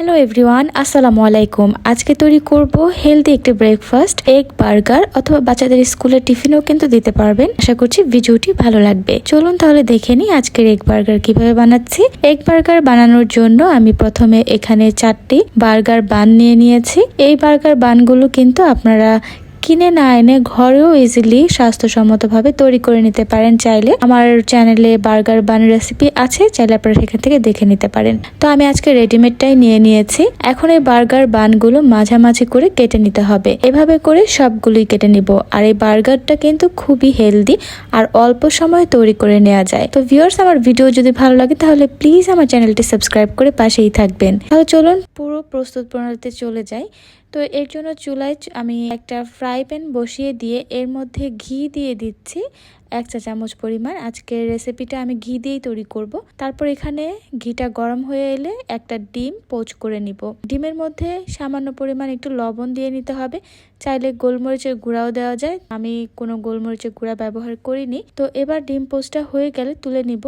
Hello everyone আসসালামু আলাইকুম আজকে তৈরি করব হেলদি একটি ব্রেকফাস্ট এগ বার্গার অথবা বাচ্চাদের স্কুলের টিফিনও কিন্তু দিতে পারবেন। আশা করছি ভিডিওটি ভালো লাগবে। চলুন তাহলে দেখে নিই আজকের এগ বার্গার কীভাবে বানাচ্ছি। এগ বার্গার বানানোর জন্য আমি প্রথমে এখানে চারটি বার্গার বান নিয়ে নিয়েছি। এই বার্গার বানগুলো কিন্তু আপনারা কিনে না এনে ঘরেও ইজিলি স্বাস্থ্যসম্মতভাবে তৈরি করে নিতে পারেন। চাইলে আমার চ্যানেলে বার্গার বান রেসিপি আছে, চাইলে আপনারা সেখান থেকে দেখে নিতে পারেন। তো আমি আজকে রেডিমেডটাই নিয়ে নিয়েছি। এখন এই বার্গার বানগুলো মাঝামাঝি করে কেটে নিতে হবে। এভাবে করে সবগুলোই কেটে নিব। আর এই বার্গারটা কিন্তু খুবই হেলদি আর অল্প সময়ে তৈরি করে নেওয়া যায়। তো ভিউয়ার্স আমার ভিডিও যদি ভালো লাগে, তাহলে প্লিজ আমার চ্যানেলটি সাবস্ক্রাইব করে পাশেই থাকবেন। তাহলে চলুন পুরো প্রস্তুত প্রণালীতে চলে যাই। তো এর জন্য চুলায় আমি একটা ফ্রাই প্যান বসিয়ে দিয়ে এর মধ্যে ঘি দিয়ে দিচ্ছি এক চা চামচ পরিমাণ। আজকের রেসিপিটা আমি ঘি দিয়েই তৈরি করব। তারপর এখানে ঘিটা গরম হয়ে এলে একটা ডিম পোচ করে নিব। ডিমের মধ্যে সামান্য পরিমাণ একটু লবণ দিয়ে নিতে হবে। চাইলে গোলমরিচের গুঁড়াও দেওয়া যায়। আমি কোনো গোলমরিচের গুঁড়া ব্যবহার করিনি। তো এবার ডিম পোচটা হয়ে গেলে তুলে নিব।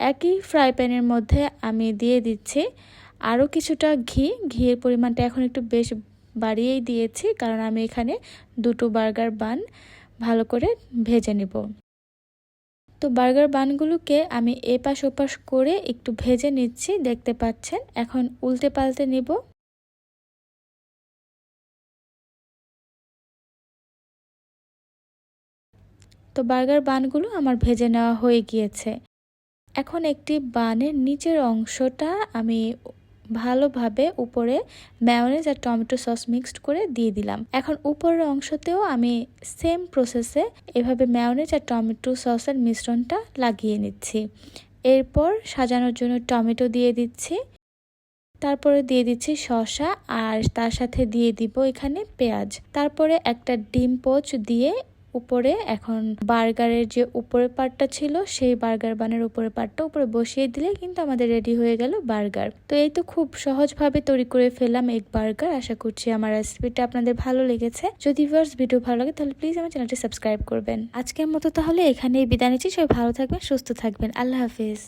একই ফ্রাই প্যানের মধ্যে আমি দিয়ে দিচ্ছি আরও কিছুটা ঘি। ঘিয়ের পরিমাণটা এখন একটু বেশ বাড়িয়েই দিয়েছি, কারণ আমি এখানে দুটো বার্গার বান ভালো করে ভেজে নিব। তো বার্গার বানগুলোকে আমি এপাশ ওপাশ করে একটু ভেজে নিচ্ছি, দেখতে পাচ্ছেন? এখন উল্টে পাল্টে নিব। তো বার্গার বানগুলো আমার ভেজে নেওয়া হয়ে গিয়েছে। এখন একটি বানের নিচের অংশটা আমি ভালোভাবে উপরে ম্যায়োনেজ আর টমেটো সস মিক্সড করে দিয়ে দিলাম। এখন উপরের অংশতেও আমি সেম প্রসেসে এভাবে ম্যায়োনেজ আর টমেটো সসের মিশ্রণটা লাগিয়ে নিচ্ছি। এরপর সাজানোর জন্য টমেটো দিয়ে দিচ্ছি। তারপরে দিয়ে দিচ্ছি শসা আর তার সাথে দিয়ে দিব এখানে পেঁয়াজ। তারপরে একটা ডিম পোচ দিয়ে উপরে, এখন বার্গারের যে উপরের পার্টটা ছিল, সেই বার্গার বানের উপরের পার্টটা উপরে বসিয়ে দিলে কিন্তু আমাদের রেডি হয়ে গেল বার্গার। তো এই তো খুব সহজভাবে তৈরি করে ফেললাম এগ বার্গার। আশা করছি আমার রেসিপিটা আপনাদের ভালো লেগেছে। যদি ভিউয়ার্স ভিডিও ভালো লাগে, তাহলে প্লিজ আমার চ্যানেলটি সাবস্ক্রাইব করবেন। আজকের মতো তাহলে এখানেই বিদায় নিচ্ছি। সবাই ভালো থাকবেন, সুস্থ থাকবেন। আল্লাহ হাফিজ।